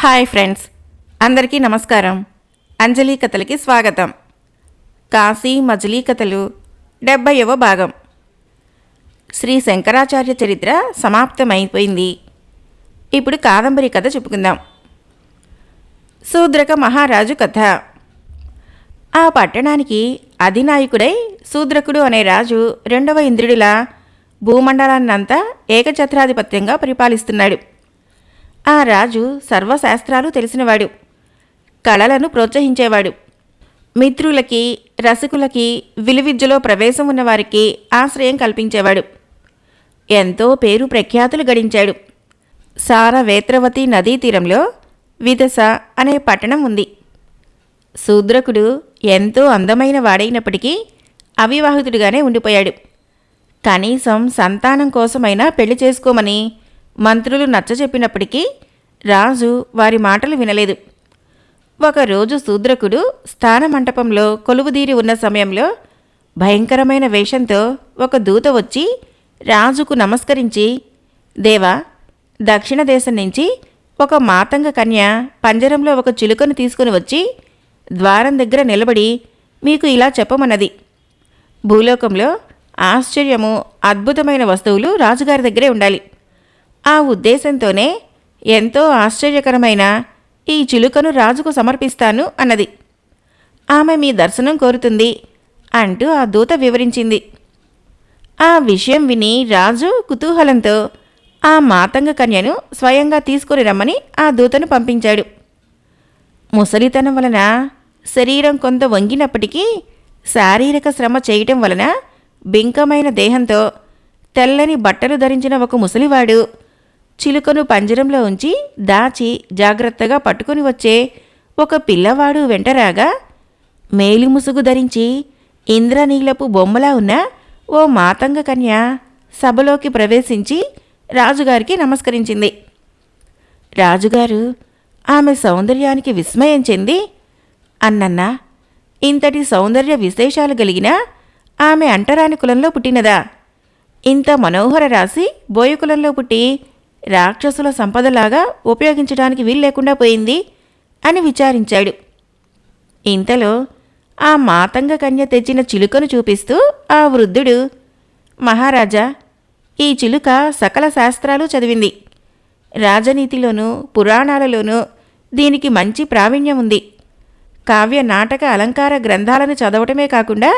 Hi friends అందరికీ నమస్కారం. అంజలి కథలకి స్వాగతం. కాశీ మజిలీ కథలు డెబ్బైవ భాగం. శ్రీ శంకరాచార్య చరిత్ర సమాప్తమైపోయింది. ఇప్పుడు కాదంబరి కథ చెప్పుకుందాం. శూద్రక మహారాజు కథ. ఆ పట్టణానికి అధినాయకుడై శూద్రకుడు అనే రాజు రెండవ ఇంద్రుడిలా భూమండలాన్నంతా ఏకఛత్రాధిపత్యంగా పరిపాలిస్తున్నాడు. ఆ రాజు సర్వశాస్త్రాలు తెలిసినవాడు. కళలను ప్రోత్సహించేవాడు. మిత్రులకి రసికులకి విలువిద్యలో ప్రవేశం ఉన్నవారికి ఆశ్రయం కల్పించేవాడు. ఎంతో పేరు ప్రఖ్యాతులు గడించాడు. సారవేత్రవతి నదీ తీరంలో విదస అనే పట్టణం ఉంది. శూద్రకుడు ఎంతో అందమైన వాడైనప్పటికీ అవివాహితుడిగానే ఉండిపోయాడు. కనీసం సంతానం కోసమైనా పెళ్ళి చేసుకోమని మంత్రులు నచ్చజెప్పినప్పటికీ రాజు వారి మాటలు వినలేదు. ఒకరోజు శూద్రకుడు స్థానమంటపంలో కొలువుదీరి ఉన్న సమయంలో భయంకరమైన వేషంతో ఒక దూత వచ్చి రాజుకు నమస్కరించి దేవా దక్షిణ దేశం నుంచి ఒక మాతంగ కన్య పంజరంలో ఒక చిలుకను తీసుకుని వచ్చి ద్వారం దగ్గర నిలబడి మీకు ఇలా చెప్పమన్నది. భూలోకంలో ఆశ్చర్యము అద్భుతమైన వస్తువులు రాజుగారి దగ్గరే ఉండాలి. ఆ ఉద్దేశంతోనే ఎంతో ఆశ్చర్యకరమైన ఈ చిలుకను రాజుకు సమర్పిస్తాను అన్నది. ఆమె మీ దర్శనం కోరుతుంది అంటూ ఆ దూత వివరించింది. ఆ విషయం విని రాజు కుతూహలంతో ఆ మాతంగ కన్యను స్వయంగా తీసుకుని రమ్మని ఆ దూతను పంపించాడు. ముసలితనం వలన శరీరం కొంత వంగినప్పటికీ శారీరక శ్రమ చేయటం వలన బింకమైన దేహంతో తెల్లని బట్టలు ధరించిన ఒక ముసలివాడు చిలుకను పంజరంలో ఉంచి దాచి జాగ్రత్తగా పట్టుకుని వచ్చే ఒక పిల్లవాడు వెంటరాగా మేలిముసుగు ధరించి ఇంద్రనీలపు బొమ్మలా ఉన్న ఓ మాతంగ కన్య సభలోకి ప్రవేశించి రాజుగారికి నమస్కరించింది. రాజుగారు ఆమె సౌందర్యానికి విస్మయం చెంది అన్నన్నా ఇంతటి సౌందర్య విశేషాలు కలిగిన ఆమె అంటరాని కులంలో పుట్టినదా? ఇంత మనోహర రాశి బోయకులంలో పుట్టి రాక్షసుల సంపదలాగా ఉపయోగించడానికి వీలు లేకుండా పోయింది అని విచారించాడు. ఇంతలో ఆ మాతంగ కన్య తెచ్చిన చిలుకను చూపిస్తూ ఆ వృద్ధుడు మహారాజా ఈ చిలుక సకల శాస్త్రాలు చదివింది. రాజనీతిలోనూ పురాణాలలోనూ దీనికి మంచి ప్రావీణ్యం ఉంది. కావ్య నాటక అలంకార గ్రంథాలను చదవటమే కాకుండా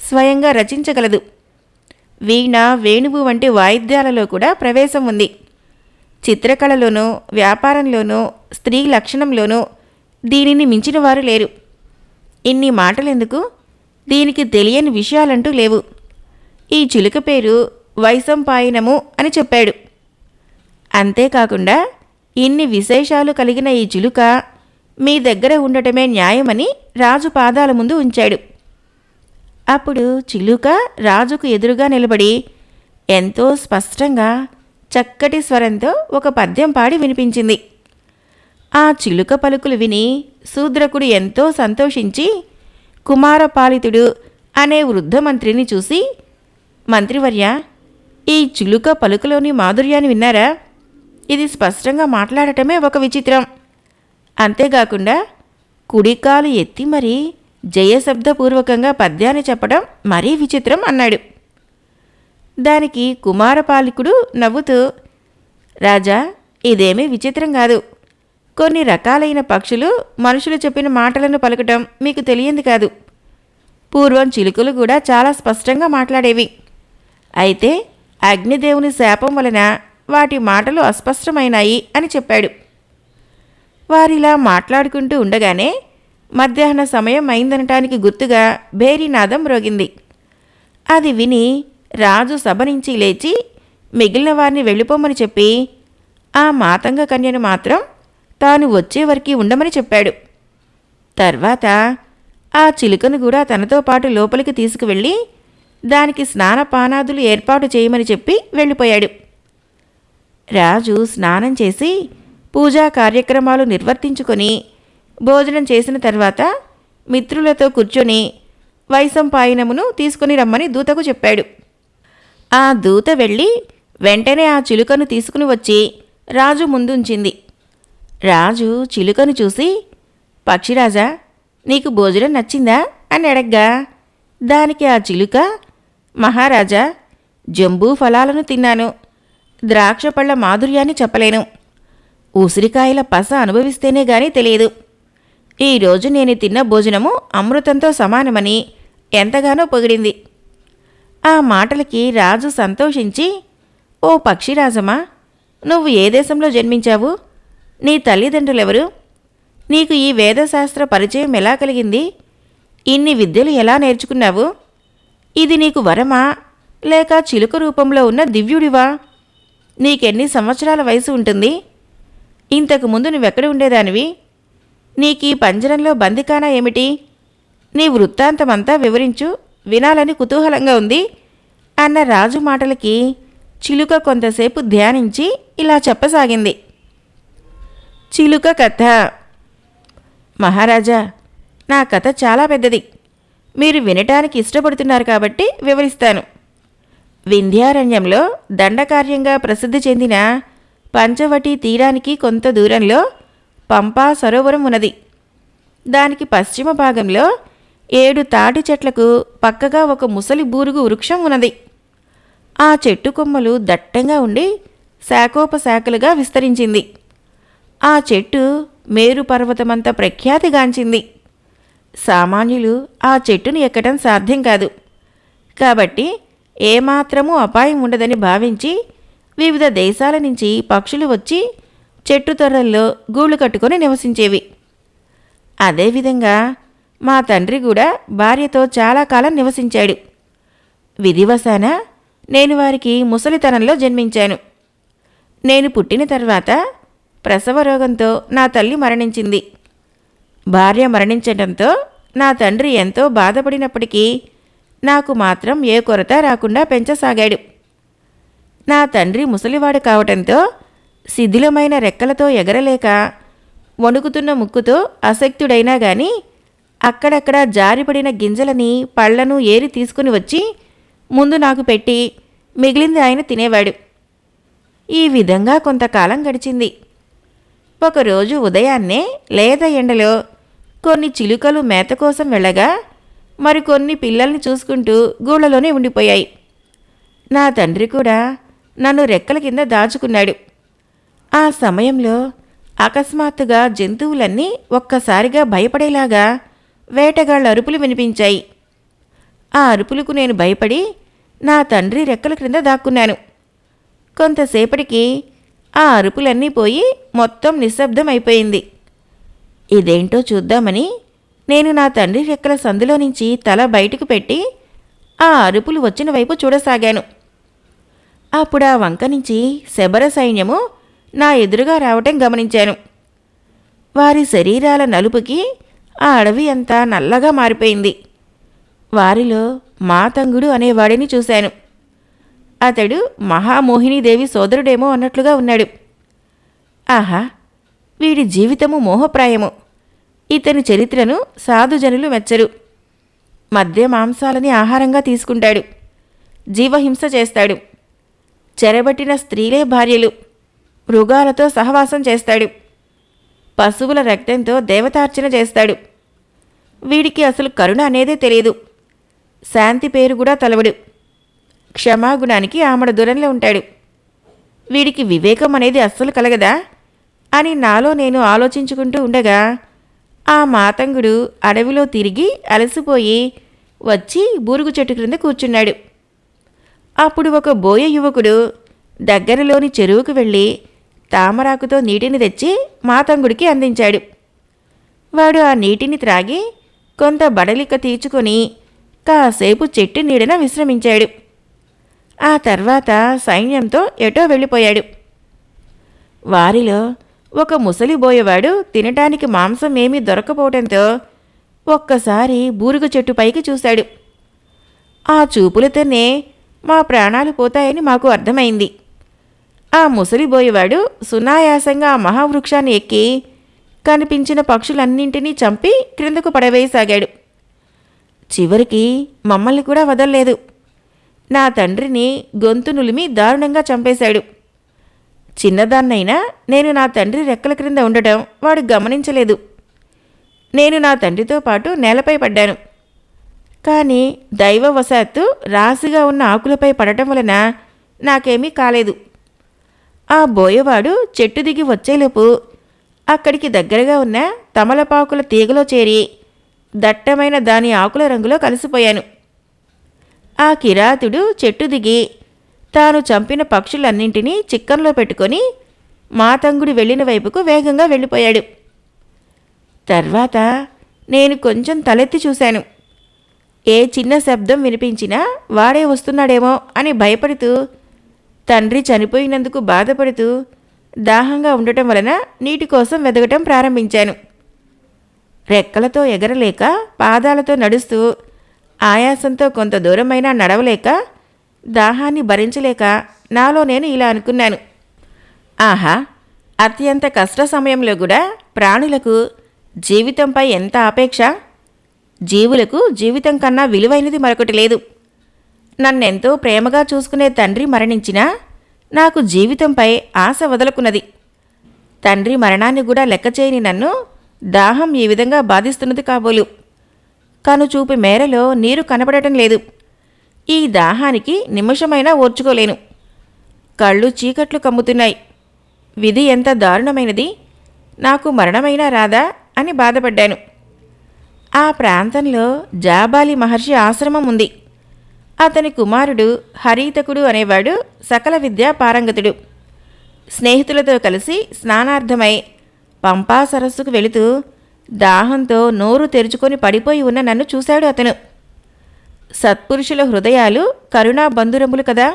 స్వయంగా రచించగలదు. వీణ వేణువు వంటి వాయిద్యాలలో కూడా ప్రవేశం ఉంది. చిత్రకళలోనూ వ్యాపారంలోనూ స్త్రీ లక్షణంలోనూ దీనిని మించిన వారు లేరు. ఇన్ని మాటలెందుకు? దీనికి తెలియని విషయాలంటూ లేవు. ఈ చిలుక పేరు వైసంపాయనము అని చెప్పాడు. అంతేకాకుండా ఇన్ని విశేషాలు కలిగిన ఈ చిలుక మీ దగ్గర ఉండటమే న్యాయమని రాజు పాదాల ముందు ఉంచాడు. అప్పుడు చిలుక రాజుకు ఎదురుగా నిలబడి ఎంతో స్పష్టంగా చక్కటి స్వరంతో ఒక పద్యం పాడి వినిపించింది. ఆ చిలుక పలుకులు విని శూద్రకుడు ఎంతో సంతోషించి కుమారపాలితుడు అనే వృద్ధ మంత్రిని చూసి మంత్రివర్య ఈ చిలుక పలుకులోని మాధుర్యాన్ని విన్నారా? ఇది స్పష్టంగా మాట్లాడటమే ఒక విచిత్రం. అంతేకాకుండా కుడికాలు ఎత్తి మరీ జయశబ్దపూర్వకంగా పద్యాన్ని చెప్పడం మరీ విచిత్రం అన్నాడు. దానికి కుమారపాలికుడు నవ్వుతూ రాజా ఇదేమీ విచిత్రం కాదు. కొన్ని రకాలైన పక్షులు మనుషులు చెప్పిన మాటలను పలకటం మీకు తెలియంది కాదు. పూర్వం చిలుకలు కూడా చాలా స్పష్టంగా మాట్లాడేవి. అయితే అగ్నిదేవుని శాపం వలన వాటి మాటలు అస్పష్టమైనాయి అని చెప్పాడు. వారిలా మాట్లాడుకుంటూ ఉండగానే మధ్యాహ్న సమయం అయిందనటానికి గుర్తుగా భేరీనాదం రోగింది అది విని రాజు సభ నుంచి లేచి మిగిలిన వారిని వెళ్ళిపోమని చెప్పి ఆ మాతంగ కన్యను మాత్రం తాను వచ్చేవరకు ఉండమని చెప్పాడు. తర్వాత ఆ చిలుకను కూడా తనతో పాటు లోపలికి తీసుకువెళ్ళి దానికి స్నానపానాదులు ఏర్పాటు చేయమని చెప్పి వెళ్ళిపోయాడు. రాజు స్నానం చేసి పూజా కార్యక్రమాలు నిర్వర్తించుకొని భోజనం చేసిన తర్వాత మిత్రులతో కూర్చొని వైసంపాయనమును తీసుకుని రమ్మని దూతకు చెప్పాడు. ఆ దూత వెళ్ళి వెంటనే ఆ చిలుకను తీసుకుని వచ్చి రాజు ముందుంచింది. రాజు చిలుకను చూసి పక్షిరాజా నీకు భోజనం నచ్చిందా? అని అడగ్గా. దానికి ఆ చిలుక మహారాజా జంబూ ఫలాలను తిన్నాను. ద్రాక్ష పళ్ళ మాధుర్యాన్ని చెప్పలేను. ఉసిరికాయల పస అనుభవిస్తేనే గాని తెలియదు. ఈరోజు నేను తిన్న భోజనము అమృతంతో సమానమని ఎంతగానో పొగిడింది. ఆ మాటలకి రాజు సంతోషించి ఓ పక్షిరాజమా నువ్వు ఏ దేశంలో జన్మించావు? నీ తల్లిదండ్రులెవరు? నీకు ఈ వేదశాస్త్ర పరిచయం ఎలా కలిగింది? ఇన్ని విద్యలు ఎలా నేర్చుకున్నావు? ఇది నీకు వరమా? లేక చిలుక రూపంలో ఉన్న దివ్యుడివా? నీకెన్ని సంవత్సరాల వయసు ఉంటుంది? ఇంతకు ముందు నువ్వెక్కడ ఉండేదానివి? నీకీ పంజరంలో బందికానా ఏమిటి? నీ వృత్తాంతమంతా వివరించు. వినాలని కుతూహలంగా ఉంది. అన్న రాజు మాటలకి చిలుక కొంతసేపు ధ్యానించి ఇలా చెప్పసాగింది. చిలుక కథ. మహారాజా నా కథ చాలా పెద్దది. మీరు వినటానికి ఇష్టపడుతున్నారు కాబట్టి వివరిస్తాను. వింధ్యారణ్యంలో దండకార్యంగా ప్రసిద్ధి చెందిన పంచవటి తీరానికి కొంత దూరంలో పంపా సరోవరం ఉన్నది. దానికి పశ్చిమ భాగంలో ఏడు తాటి చెట్లకు పక్కగా ఒక ముసలి బూరుగు వృక్షం ఉన్నది. ఆ చెట్టు కొమ్మలు దట్టంగా ఉండి శాఖోపశాఖలుగా విస్తరించింది. ఆ చెట్టు మేరు పర్వతమంత ప్రఖ్యాతిగాంచింది. సామాన్యులు ఆ చెట్టును ఎక్కడం సాధ్యం కాదు. కాబట్టి ఏమాత్రమూ అపాయం ఉండదని భావించి వివిధ దేశాల నుంచి పక్షులు వచ్చి చెట్టు తొర్రల్లో గూళ్ళు కట్టుకొని నివసించేవి. అదేవిధంగా మా తండ్రి కూడా భార్యతో చాలా కాలం నివసించాడు. విధివశాన నేను వారికి ముసలితనంలో జన్మించాను. నేను పుట్టిన తర్వాత ప్రసవ రోగంతో నా తల్లి మరణించింది. భార్య మరణించడంతో నా తండ్రి ఎంతో బాధపడినప్పటికీ నాకు మాత్రం ఏ కొరత రాకుండా పెంచసాగాడు. నా తండ్రి ముసలివాడు కావటంతో శిథిలమైన రెక్కలతో ఎగరలేక వణుకుతున్న ముక్కుతో అసక్తుడైనా గాని అక్కడక్కడ జారిపడిన గింజలని పళ్ళను ఏరి తీసుకుని వచ్చి ముందు నాకు పెట్టి మిగిలింది ఆయన తినేవాడు. ఈ విధంగా కొంతకాలం గడిచింది. ఒకరోజు ఉదయాన్నే లేత ఎండలో కొన్ని చిలుకలు మేత కోసం వెళ్ళగా మరికొన్ని పిల్లల్ని చూసుకుంటూ గూళ్ళలోనే ఉండిపోయాయి. నా తండ్రి కూడా నన్ను రెక్కల కింద దాచుకున్నాడు. ఆ సమయంలో అకస్మాత్తుగా జంతువులన్నీ ఒక్కసారిగా భయపడేలాగా వేటగాళ్ళ అరుపులు వినిపించాయి. ఆ అరుపులకు నేను భయపడి నా తండ్రి రెక్కల క్రింద దాక్కున్నాను. కొంతసేపటికి ఆ అరుపులన్నీ పోయి మొత్తం నిశ్శబ్దం అయిపోయింది ఇదేంటో చూద్దామని నేను నా తండ్రి రెక్కల సందులో నుంచి తల బయటకు పెట్టి ఆ అరుపులు వచ్చిన వైపు చూడసాగాను. అప్పుడు ఆ వంక నుంచి శబర సైన్యము నా ఎదురుగా రావటం గమనించాను. వారి శరీరాల నలుపుకి ఆ అడవి అంతా నల్లగా మారిపోయింది. వారిలో మాతంగుడు అనేవాడిని చూశాను. అతడు మహామోహినీదేవి సోదరుడేమో అన్నట్లుగా ఉన్నాడు. ఆహా వీడి జీవితము మోహప్రాయము. ఇతని చరిత్రను సాధుజనులు మెచ్చరు. మద్య మాంసాలని ఆహారంగా తీసుకుంటాడు. జీవహింస చేస్తాడు. చెరబట్టిన స్త్రీలే భార్యలు. మృగాలతో సహవాసం చేస్తాడు. పశువుల రక్తంతో దేవతార్చన చేస్తాడు. వీడికి అసలు కరుణ అనేదే తెలియదు. శాంతి పేరు కూడా తలవడు. క్షమాగుణానికి ఆమడ దూరంలో ఉంటాడు. వీడికి వివేకం అనేది అస్సలు కలగదా? అని నాలో నేను ఆలోచించుకుంటూ ఉండగా ఆ మాతంగుడు అడవిలో తిరిగి అలసిపోయి వచ్చి బూరుగు చెట్టు క్రింద కూర్చున్నాడు. అప్పుడు ఒక బోయ యువకుడు దగ్గరలోని చెరువుకు వెళ్ళి తామరాకుతో నీటిని తెచ్చి మాతంగుడికి అందించాడు. వాడు ఆ నీటిని త్రాగి కొంత బడలిక తీర్చుకొని కాసేపు చెట్టు నీడన విశ్రమించాడు. ఆ తర్వాత సైన్యంతో ఎటో వెళ్ళిపోయాడు. వారిలో ఒక ముసలిబోయేవాడు తినటానికి మాంసం ఏమీ దొరకపోవడంతో ఒక్కసారి బూరుగు చెట్టు పైకి చూశాడు. ఆ చూపులతోనే మా ప్రాణాలు పోతాయని మాకు అర్థమైంది. ఆ ముసలిబోయేవాడు సునాయాసంగా ఆ మహావృక్షాన్ని ఎక్కి కనిపించిన పక్షులన్నింటినీ చంపి క్రిందకు పడవేయసాగాడు. చివరికి మమ్మల్ని కూడా వదల్లేదు. నా తండ్రిని గొంతు నులిమి దారుణంగా చంపేశాడు. చిన్నదాన్నైనా నేను నా తండ్రి రెక్కల క్రింద ఉండటం వాడు గమనించలేదు. నేను నా తండ్రితో పాటు నేలపై పడ్డాను. కానీ దైవవశాత్తు రాశిగా ఉన్న ఆకులపై పడటం వలన నాకేమీ కాలేదు. ఆ బోయవాడు చెట్టు దిగి వచ్చేలోపు అక్కడికి దగ్గరగా ఉన్న తమలపాకుల తీగలో చేరి దట్టమైన దాని ఆకుల రంగులో కలిసిపోయాను. ఆ కిరాతుడు చెట్టు దిగి తాను చంపిన పక్షులన్నింటినీ చిక్కంలో పెట్టుకొని మాతంగుడి వెళ్ళిన వైపుకు వేగంగా వెళ్ళిపోయాడు. తర్వాత నేను కొంచెం తలెత్తి చూశాను. ఏ చిన్న శబ్దం వినిపించినా వాడే వస్తున్నాడేమో అని భయపడుతూ తండ్రి చనిపోయినందుకు బాధపడుతూ దాహంగా ఉండటం వలన నీటి కోసం వెదగటం ప్రారంభించాను. రెక్కలతో ఎగరలేక పాదాలతో నడుస్తూ ఆయాసంతో కొంత దూరమైనా నడవలేక దాహాన్ని భరించలేక నాలో నేను ఇలా అనుకున్నాను. ఆహా! అత్యంత కష్ట సమయంలో కూడా ప్రాణులకు జీవితంపై ఎంత ఆపేక్ష? జీవులకు జీవితం కన్నా విలువైనది మరొకటి లేదు. నన్నెంతో ప్రేమగా చూసుకునే తండ్రి మరణించినా నాకు జీవితంపై ఆశ వదలకున్నది. తండ్రి మరణాన్ని కూడా లెక్క చేయని నన్ను దాహం ఈ విధంగా బాధిస్తున్నది కాబోలు. కనుచూపు మేరలో నీరు కనబడటం లేదు. ఈ దాహానికి నిమిషమైనా ఓర్చుకోలేను. కళ్ళు చీకట్లు కమ్ముతున్నాయి. విధి ఎంత దారుణమైనది. నాకు మరణమైనా రాదా అని బాధపడ్డాను. ఆ ప్రాంతంలో జాబాలి మహర్షి ఆశ్రమం ఉంది. అతని కుమారుడు హరీతకుడు అనేవాడు సకల విద్యా పారంగతుడు. స్నేహితులతో కలిసి స్నానార్థమై పంపా సరస్సుకు వెళుతూ దాహంతో నోరు తెరుచుకొని పడిపోయి ఉన్న నన్ను చూశాడు అతను. సత్పురుషుల హృదయాలు కరుణా బంధురములు కదా.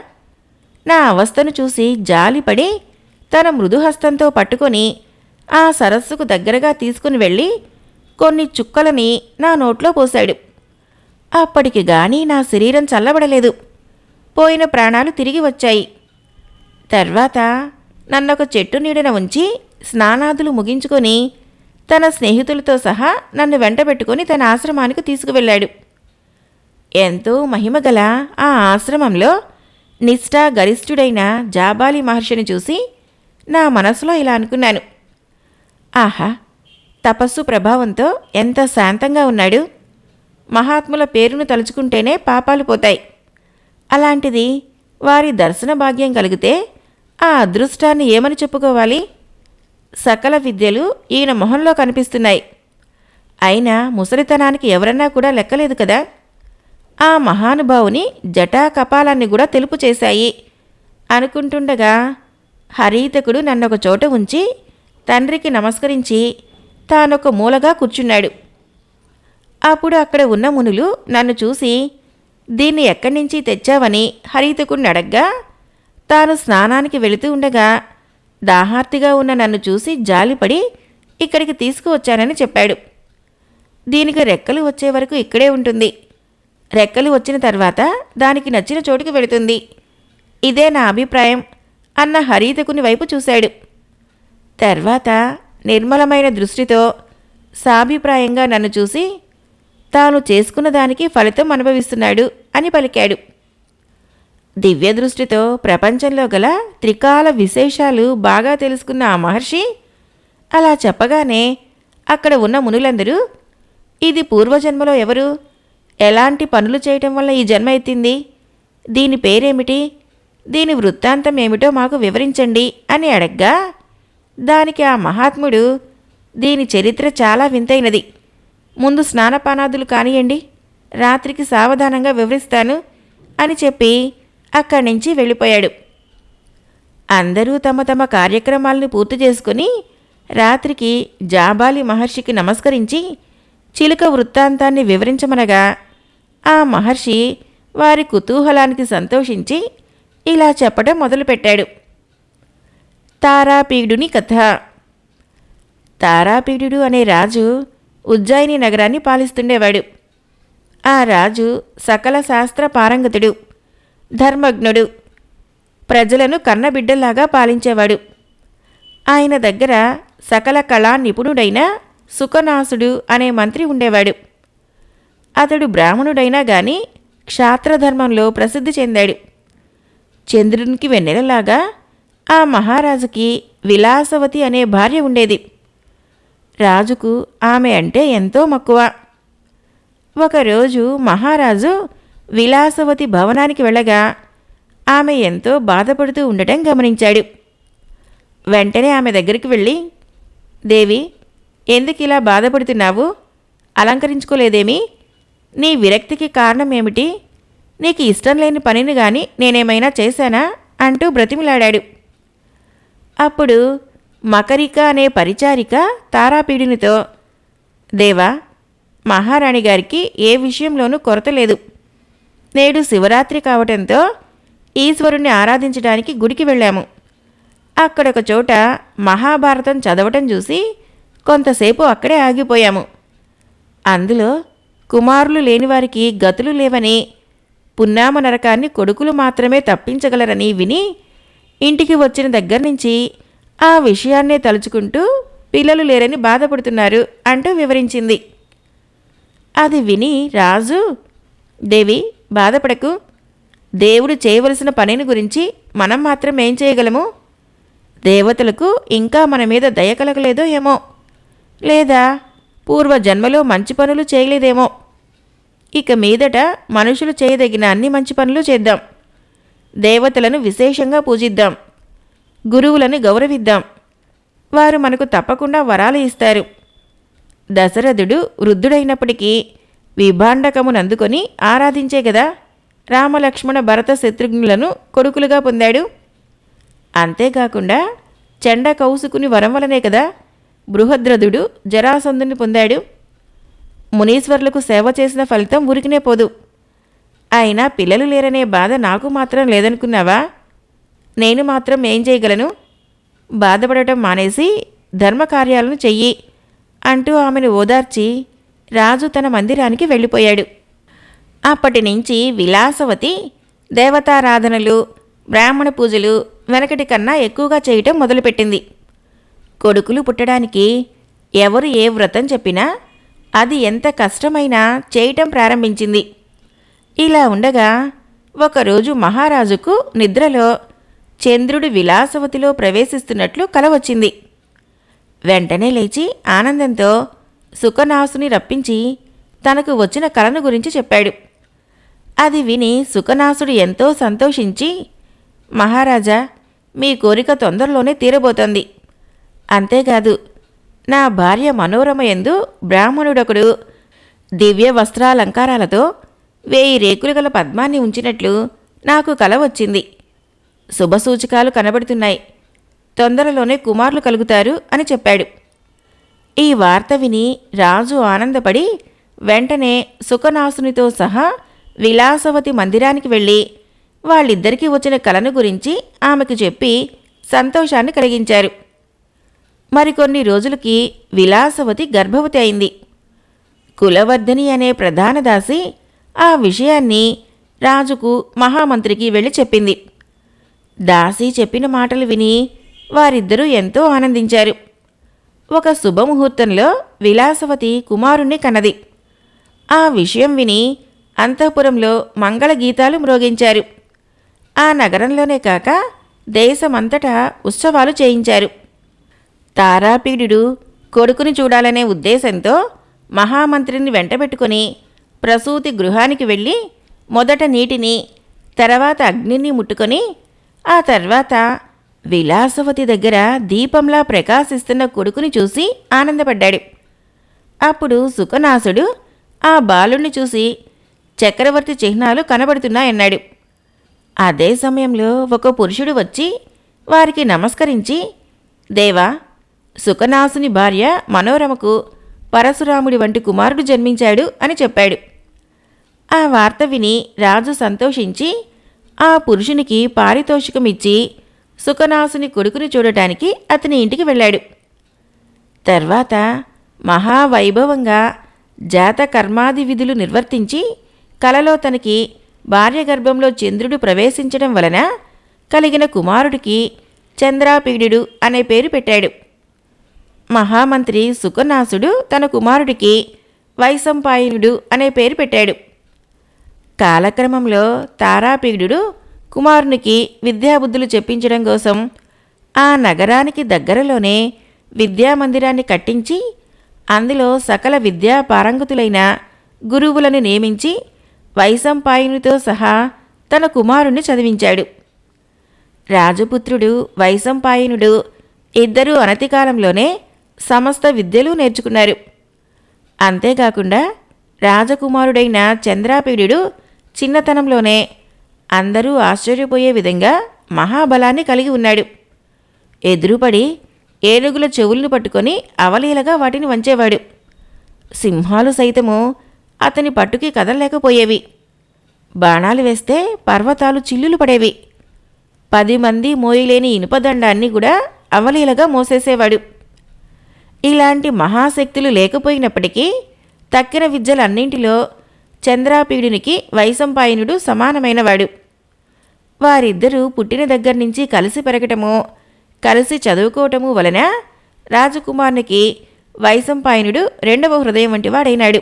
నా అవస్థను చూసి జాలిపడి తన మృదుహస్తంతో పట్టుకొని ఆ సరస్సుకు దగ్గరగా తీసుకుని వెళ్ళి కొన్ని చుక్కలని నా నోట్లో పోశాడు. అప్పటికి గాని నా శరీరం చల్లబడలేదు. పోయిన ప్రాణాలు తిరిగి వచ్చాయి. తర్వాత నన్నొక చెట్టు నీడన ఉంచి స్నానాదులు ముగించుకొని తన స్నేహితులతో సహా నన్ను వెంటబెట్టుకుని తన ఆశ్రమానికి తీసుకువెళ్ళాడు. ఎంతో మహిమగల ఆ ఆశ్రమంలో నిష్ఠా గరిష్ఠుడైన జాబాలి మహర్షిని చూసి నా మనసులో ఇలా అనుకున్నాను. ఆహా తపస్సు ప్రభావంతో ఎంత శాంతంగా ఉన్నాడు. మహాత్ముల పేరును తలుచుకుంటేనే పాపాలు పోతాయి. అలాంటిది వారి దర్శన భాగ్యం కలిగితే ఆ అదృష్టాన్ని ఏమని చెప్పుకోవాలి? సకల విద్యలు ఈయన మొహంలో కనిపిస్తున్నాయి. అయినా ముసలితనానికి ఎవరన్నా కూడా లెక్కలేదు కదా? ఆ మహానుభావుని జటా కపాలాన్ని కూడా తెలుపు చేశాయి. అనుకుంటుండగా హరీతకుడు నన్నొక చోట ఉంచి తండ్రికి నమస్కరించి తానొక మూలగా కూర్చున్నాడు. అప్పుడు అక్కడ ఉన్న మునులు నన్ను చూసి దీన్ని ఎక్కడి నుంచి తెచ్చావని హరితకుణ్ణి అడగ్గా? తాను స్నానానికి వెళుతూ ఉండగా దాహార్తిగా ఉన్న నన్ను చూసి జాలిపడి ఇక్కడికి తీసుకువచ్చానని చెప్పాడు. దీనికి రెక్కలు వచ్చే వరకు ఇక్కడే ఉంటుంది. రెక్కలు వచ్చిన తర్వాత దానికి నచ్చిన చోటుకి వెళుతుంది. ఇదే నా అభిప్రాయం అన్న హరీతకుని వైపు చూశాడు. తర్వాత నిర్మలమైన దృష్టితో సాభిప్రాయంగా నన్ను చూసి తాను చేసుకున్న దానికి ఫలితం అనుభవిస్తున్నాడు అని పలికాడు. దివ్య దృష్టితో ప్రపంచంలో గల త్రికాల విశేషాలు బాగా తెలుసుకున్న ఆ మహర్షి అలా చెప్పగానే అక్కడ ఉన్న మునులందరూ ఇది పూర్వజన్మలో ఎవరు? ఎలాంటి పనులు చేయటం వల్ల ఈ జన్మ ఎత్తింది? దీని పేరేమిటి? దీని వృత్తాంతం ఏమిటో మాకు వివరించండి అని అడగ్గా దానికి ఆ మహాత్ముడు దీని చరిత్ర చాలా వింతైనది. ముందు స్నానపానాదులు కానియండి రాత్రికి సావధానంగా వివరిస్తాను అని చెప్పి అక్కడి నుంచి వెళ్ళిపోయాడు. అందరూ తమ తమ కార్యక్రమాలను పూర్తి చేసుకుని రాత్రికి జాబాలి మహర్షికి నమస్కరించి చిలుక వృత్తాంతాన్ని వివరించమనగా ఆ మహర్షి వారి కుతూహలానికి సంతోషించి ఇలా చెప్పడం మొదలుపెట్టాడు. తారాపీడుని కథ. తారాపీడు అనే రాజు ఉజ్జయిని నగరాన్ని పాలిస్తుండేవాడు. ఆ రాజు సకల శాస్త్ర పారంగతుడు ధర్మజ్ఞుడు ప్రజలను కన్నబిడ్డల్లాగా పాలించేవాడు. ఆయన దగ్గర సకల కళా నిపుణుడైన సుఖనాసుడు అనే మంత్రి ఉండేవాడు. అతడు బ్రాహ్మణుడైనా గాని క్షాత్రధర్మంలో ప్రసిద్ధి చెందాడు. చంద్రునికి వెన్నెలలాగా ఆ మహారాజుకి విలాసవతి అనే భార్య ఉండేది. రాజుకు ఆమె అంటే ఎంతో మక్కువ. ఒకరోజు మహారాజు విలాసవతి భవనానికి వెళ్ళగా ఆమె ఎంతో బాధపడుతూ ఉండటం గమనించాడు. వెంటనే ఆమె దగ్గరికి వెళ్ళి దేవి ఎందుకు ఇలా బాధపడుతున్నావు? అలంకరించుకోలేదేమి? నీ విరక్తికి కారణం ఏమిటి? నీకు ఇష్టం లేని పనిని గాని నేనేమైనా చేశానా? అంటూ బ్రతిమిలాడాడు. అప్పుడు మకరిక అనే పరిచారిక తారాపీడినితో దేవా మహారాణి గారికి ఏ విషయంలోనూ కొరత లేదు. నేడు శివరాత్రి కావటంతో ఈశ్వరుణ్ణి ఆరాధించడానికి గుడికి వెళ్ళాము. అక్కడొక చోట మహాభారతం చదవటం చూసి కొంతసేపు అక్కడే ఆగిపోయాము. అందులో కుమారులు లేనివారికి గతులు లేవని పున్నామ నరకాన్ని కొడుకులు మాత్రమే తప్పించగలరని విని ఇంటికి వచ్చిన దగ్గర నుంచి ఆ విషయాన్నే తలుచుకుంటూ పిల్లలు లేరని బాధపడుతున్నారు అంటూ వివరించింది. అది విని రాజు దేవి బాధపడకు. దేవుడు చేయవలసిన పనిని గురించి మనం మాత్రం ఏం చేయగలము? దేవతలకు ఇంకా మన మీద దయ కలగలేదో ఏమో? లేదా పూర్వ జన్మలో మంచి పనులు చేయలేదేమో? ఇక మీదట మనుషులు చేయదగిన అన్ని మంచి పనులు చేద్దాం. దేవతలను విశేషంగా పూజిద్దాం. గురువులను గౌరవిద్దాం. వారు మనకు తప్పకుండా వరాలు ఇస్తారు. దశరథుడు వృద్ధుడైనప్పటికీ విభాండకమునందుకొని ఆరాధించే కదా రామలక్ష్మణ భరత శత్రుఘ్నులను కొడుకులుగా పొందాడు. అంతేకాకుండా చెండ కౌసుకుని వరం వలనే కదా? బృహద్రథుడు జరాసంధుని పొందాడు. మునీశ్వర్లకు సేవ చేసిన ఫలితం ఉరికినే పోదు. అయినా పిల్లలు లేరనే బాధ నాకు మాత్రం లేదనుకున్నావా? నేను మాత్రం ఏం చేయగలను? బాధపడటం మానేసి ధర్మకార్యాలను చెయ్యి అంటూ ఆమెను ఓదార్చి రాజు తన మందిరానికి వెళ్ళిపోయాడు. అప్పటి నుంచి విలాసవతి దేవతారాధనలు బ్రాహ్మణ పూజలు వెనకటి కన్నా ఎక్కువగా చేయటం మొదలుపెట్టింది. కొడుకులు పుట్టడానికి ఎవరు ఏ వ్రతం చెప్పినా అది ఎంత కష్టమైనా చేయటం ప్రారంభించింది. ఇలా ఉండగా ఒకరోజు మహారాజుకు నిద్రలో చంద్రుడు విలాసవతిలో ప్రవేశిస్తున్నట్లు కల వచ్చింది వెంటనే లేచి ఆనందంతో సుఖనాసుని రప్పించి తనకు వచ్చిన కలను గురించి చెప్పాడు. అది విని సుఖనాసుడు ఎంతో సంతోషించి మహారాజా మీ కోరిక తొందరలోనే తీరబోతోంది. అంతేకాదు నా భార్య మనోరమ ఎందు బ్రాహ్మణుడొకడు దివ్య వస్త్రాలంకారాలతో వేయి రేకులు గల పద్మాన్ని ఉంచినట్లు నాకు కల వచ్చింది శుభసూచకాలు కనబడుతున్నాయి. తొందరలోనే కుమారులు కలుగుతారు అని చెప్పాడు. ఈ వార్త విని రాజు ఆనందపడి వెంటనే సుఖనాసునితో సహా విలాసవతి మందిరానికి వెళ్ళి వాళ్ళిద్దరికీ వచ్చిన కలను గురించి ఆమెకు చెప్పి సంతోషాన్ని కలిగించారు. మరికొన్ని రోజులకి విలాసవతి గర్భవతి అయింది. కులవర్ధిని అనే ప్రధాన దాసి ఆ విషయాన్ని రాజుకు మహామంత్రికి వెళ్ళి చెప్పింది. దాసి చెప్పిన మాటలు విని వారిద్దరూ ఎంతో ఆనందించారు. ఒక శుభముహూర్తంలో విలాసవతి కుమారుణ్ణి కన్నది. ఆ విషయం విని అంతఃపురంలో మంగళగీతాలు మ్రోగించారు. ఆ నగరంలోనే కాక దేశమంతటా ఉత్సవాలు చేయించారు. తారాపీడు కొడుకుని చూడాలనే ఉద్దేశంతో మహామంత్రిని వెంటబెట్టుకుని ప్రసూతి గృహానికి వెళ్ళి మొదట నీటిని తర్వాత అగ్నిని ముట్టుకొని ఆ తర్వాత విలాసవతి దగ్గర దీపంలా ప్రకాశిస్తున్న కొడుకుని చూసి ఆనందపడ్డాడు. అప్పుడు సుఖనాసుడు ఆ బాలుణ్ణి చూసి చక్రవర్తి చిహ్నాలు కనబడుతున్నాయన్నాడు. అదే సమయంలో ఒక పురుషుడు వచ్చి వారికి నమస్కరించి దేవా సుఖనాసుని భార్య మనోరమకు పరశురాముడి వంటి కుమారుడు జన్మించాడు అని చెప్పాడు. ఆ వార్త విని రాజు సంతోషించి ఆ పురుషునికి పారితోషికం ఇచ్చి సుఖనాసుని కొడుకుని చూడటానికి అతని ఇంటికి వెళ్ళాడు. తర్వాత మహావైభవంగా జాత కర్మాది విధులు నిర్వర్తించి కలలో తనకి భార్య గర్భంలో చంద్రుడు ప్రవేశించడం వలన కలిగిన కుమారుడికి చంద్రాపీడుడు అనే పేరు పెట్టాడు. మహామంత్రి సుఖనాసుడు తన కుమారుడికి వైసంపాయనుడు అనే పేరు పెట్టాడు. కాలక్రమంలో తారాపీడుడు కుమారునికి విద్యాబుద్ధులు చెప్పించడం కోసం ఆ నగరానికి దగ్గరలోనే విద్యామందిరాన్ని కట్టించి అందులో సకల విద్యా పారంగతులైన గురువులను నియమించి వైశంపాయనుతో సహా తన కుమారుణ్ణి చదివించాడు. రాజపుత్రుడు వైశంపాయనుడు ఇద్దరూ అనతికాలంలోనే సమస్త విద్యలు నేర్చుకున్నారు. అంతేకాకుండా రాజకుమారుడైన చంద్రాపీడుడు చిన్నతనంలోనే అందరూ ఆశ్చర్యపోయే విధంగా మహాబలాన్ని కలిగి ఉన్నాడు. ఎదురుపడి ఏనుగుల చెవులను పట్టుకొని అవలీలగా వాటిని వంచేవాడు. సింహాలు సైతము అతని పట్టుకి కదలలేకపోయేవి. బాణాలు వేస్తే పర్వతాలు చిల్లులు పడేవి. పది మంది మోయలేని ఇనుపదండాన్ని కూడా అవలీలగా మోసేసేవాడు. ఇలాంటి మహాశక్తులు లేకపోయినప్పటికీ తక్కిన విద్యలన్నింటిలో చంద్రాపీడునికి వైశంపాయనుడు సమానమైనవాడు. వారిద్దరూ పుట్టిన దగ్గర నుంచి కలిసి పెరగటము కలిసి చదువుకోవటము వలన రాజకుమారునికి వైశంపాయనుడు రెండవ హృదయం వంటి వాడైనాడు.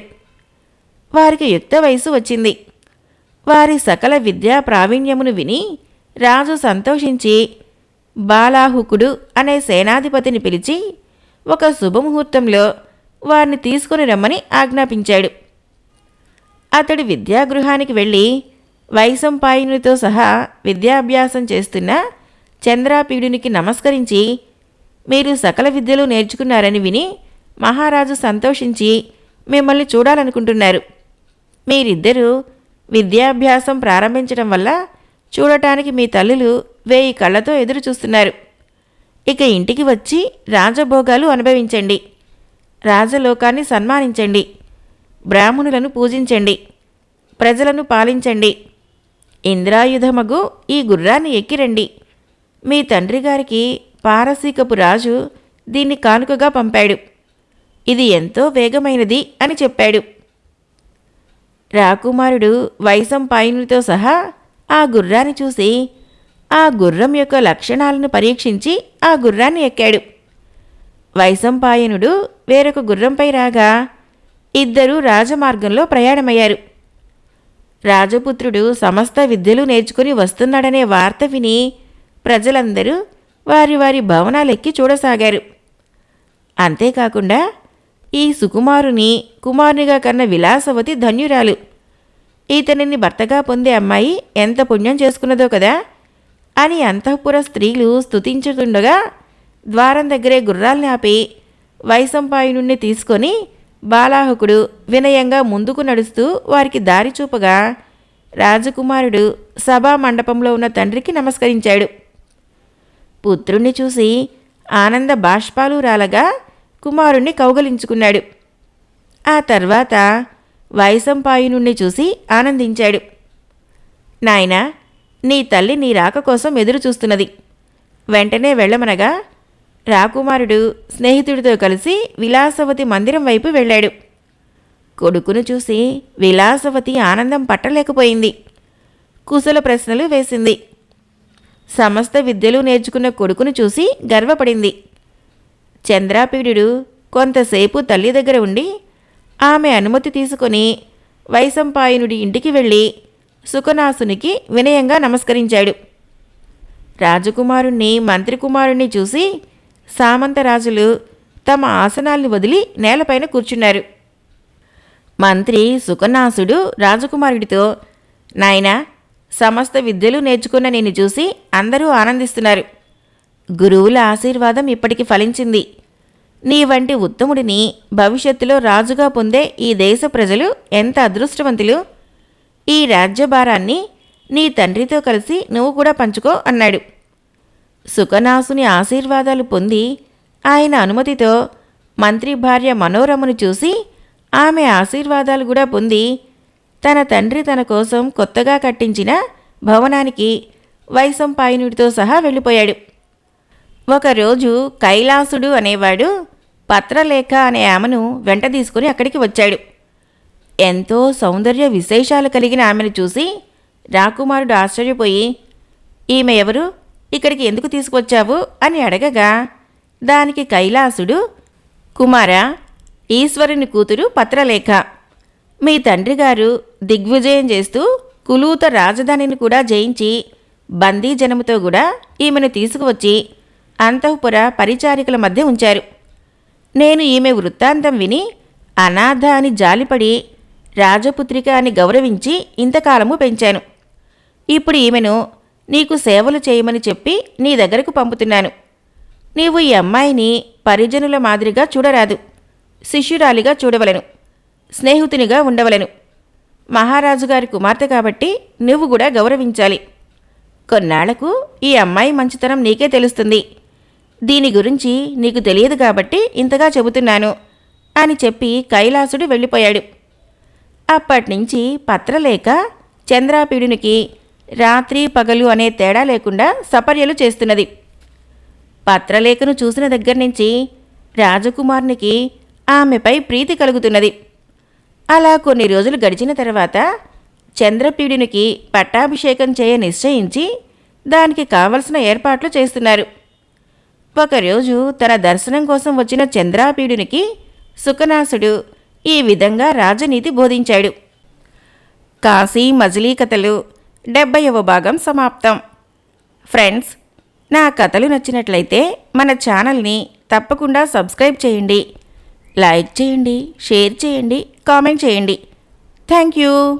వారికి యుక్త వయసు వచ్చింది. వారి సకల విద్యా ప్రావీణ్యమును విని రాజు సంతోషించి బాలాహుకుడు అనే సేనాధిపతిని పిలిచి ఒక శుభముహూర్తంలో వారిని తీసుకుని రమ్మని ఆజ్ఞాపించాడు. అతడు విద్యాగృహానికి వెళ్ళి వైశంపాయనునితో సహా విద్యాభ్యాసం చేస్తున్న చంద్రాపీడునికి నమస్కరించి మీరు సకల విద్యలు నేర్చుకున్నారని విని మహారాజు సంతోషించి మిమ్మల్ని చూడాలనుకుంటున్నారు. మీరిద్దరూ విద్యాభ్యాసం ప్రారంభించడం వల్ల చూడటానికి మీ తల్లులు వేయి కళ్ళతో ఎదురు చూస్తున్నారు ఇక ఇంటికి వచ్చి రాజభోగాలు అనుభవించండి. రాజలోకాన్ని సన్మానించండి. బ్రాహ్మణులను పూజించండి ప్రజలను పాలించండి. ఇంద్రాయుధమగు ఈ గుర్రాన్ని ఎక్కిరండి. మీ తండ్రి గారికి పారసీకపు రాజు దీన్ని కానుకగా పంపాడు. ఇది ఎంతో వేగమైనది అని చెప్పాడు. రాకుమారుడు వైశంపాయనుడితో సహా ఆ గుర్రాన్ని చూసి ఆ గుర్రం యొక్క లక్షణాలను పరీక్షించి ఆ గుర్రాన్ని ఎక్కాడు. వైశంపాయనుడు వేరొక గుర్రంపై రాగా ఇద్దరూ రాజమార్గంలో ప్రయాణమయ్యారు. రాజపుత్రుడు సమస్త విద్యలు నేర్చుకుని వస్తున్నాడనే వార్త విని ప్రజలందరూ వారి వారి భవనాలెక్కి చూడసాగారు. అంతేకాకుండా ఈ సుకుమారుని కుమారునిగా కన్న విలాసవతి ధన్యురాలు. ఇతనిని భర్తగా పొందే అమ్మాయి ఎంత పుణ్యం చేసుకున్నదో కదా? అని అంతఃపుర స్త్రీలు స్తుతించుతుండగా ద్వారం దగ్గరే గుర్రాల్ని ఆపి వైశంపాయనుణ్ణి తీసుకొని బాలాహకుడు వినయంగా ముందుకు నడుస్తూ వారికి దారి చూపగా రాజకుమారుడు సభా మండపంలో ఉన్న తండ్రికి నమస్కరించాడు. పుత్రుణ్ణి చూసి ఆనంద బాష్పాలు రాలగా కుమారుణ్ణి కౌగలించుకున్నాడు. ఆ తర్వాత వైసంపాయునుణ్ణి చూసి ఆనందించాడు. నాయనా నీ తల్లి నీ రాక కోసం ఎదురు చూస్తున్నది వెంటనే వెళ్ళమనగా రాకుమారుడు స్నేహితుడితో కలిసి విలాసవతి మందిరం వైపు వెళ్ళాడు. కొడుకును చూసి విలాసవతి ఆనందం పట్టలేకపోయింది. కుశల ప్రశ్నలు వేసింది. సమస్త విద్యలు నేర్చుకున్న కొడుకును చూసి గర్వపడింది. చంద్రాపీడుడు కొంతసేపు తల్లి దగ్గర ఉండి ఆమె అనుమతి తీసుకొని వైసంపాయనుడి ఇంటికి వెళ్ళి సుఖనాసునికి వినయంగా నమస్కరించాడు. రాజకుమారుణ్ణి మంత్రికుమారుణ్ణి చూసి సామంతరాజులు తమ ఆసనాల్ని వదిలి నేలపైన కూర్చున్నారు. మంత్రి సుఖనాసుడు రాజకుమారుడితో నాయనా సమస్త విద్యలు నేర్చుకున్న నిన్ను చూసి అందరూ ఆనందిస్తున్నారు. గురువుల ఆశీర్వాదం ఇప్పటికి ఫలించింది. నీ వంటి ఉత్తముడిని భవిష్యత్తులో రాజుగా పొందే ఈ దేశ ప్రజలు ఎంత అదృష్టవంతులు! ఈ రాజ్యభారాన్ని నీ తండ్రితో కలిసి నువ్వు కూడా పంచుకో అన్నాడు. సుఖనాసుని ఆశీర్వాదాలు పొంది ఆయన అనుమతితో మంత్రి భార్య మనోరమను చూసి ఆమె ఆశీర్వాదాలు కూడా పొంది తన తండ్రి తన కోసం కొత్తగా కట్టించిన భవనానికి వైశంపాయనుడితో సహా వెళ్ళిపోయాడు. ఒకరోజు కైలాసుడు అనేవాడు పత్రలేఖ అనే ఆమెను వెంట తీసుకుని అక్కడికి వచ్చాడు. ఎంతో సౌందర్య విశేషాలు కలిగిన ఆమెను చూసి రాకుమారుడు ఆశ్చర్యపోయి ఈమె ఎవరు? ఇక్కడికి ఎందుకు తీసుకొచ్చావు? అని అడగగా దానికి కైలాసుడు కుమారా ఈశ్వరుని కూతురు పత్రలేఖ. మీ తండ్రి గారు దిగ్విజయం చేస్తూ కులూత రాజధానిని కూడా జయించి బందీ జనముతో కూడా ఈమెను తీసుకువచ్చి అంతఃపుర పరిచారికల మధ్య ఉంచారు. నేను ఈమె వృత్తాంతం విని అనాథ అని జాలిపడి రాజపుత్రిక అని గౌరవించి ఇంతకాలము పెంచాను. ఇప్పుడు ఈమెను నీకు సేవలు చేయమని చెప్పి నీ దగ్గరకు పంపుతున్నాను. నీవు ఈ అమ్మాయిని పరిజనుల మాదిరిగా చూడరాదు. శిష్యురాలిగా చూడవలను. స్నేహితునిగా ఉండవలను. మహారాజు గారి కుమార్తె కాబట్టి నువ్వు కూడా గౌరవించాలి. కొన్నాళ్ళకు ఈ అమ్మాయి మంచితనం నీకే తెలుస్తుంది. దీని గురించి నీకు తెలియదు కాబట్టి ఇంతగా చెబుతున్నాను అని చెప్పి కైలాసుడు వెళ్ళిపోయాడు. అప్పటినుంచి పత్రలేఖ చంద్రాపీడునికి రాత్రి పగలు అనే తేడా లేకుండా సపర్యలు చేస్తున్నది. పత్రలేఖను చూసిన దగ్గర నుంచి రాజకుమారునికి ఆమెపై ప్రీతి కలుగుతున్నది. అలా కొన్ని రోజులు గడిచిన తర్వాత చంద్రపీడునికి పట్టాభిషేకం చేయ నిశ్చయించి దానికి కావలసిన ఏర్పాట్లు చేస్తున్నారు. ఒకరోజు తన దర్శనం కోసం వచ్చిన చంద్రాపీడునికి సుఖనాసుడు ఈ విధంగా రాజనీతి బోధించాడు. కాశీ మజిలీ కథలు డెబ్బైవ భాగం సమాప్తం. ఫ్రెండ్స్ నా కథలు నచ్చినట్లయితే మన ఛానల్ని తప్పకుండా సబ్స్క్రైబ్ చేయండి. లైక్ చేయండి షేర్ చేయండి కామెంట్ చేయండి. Thank you.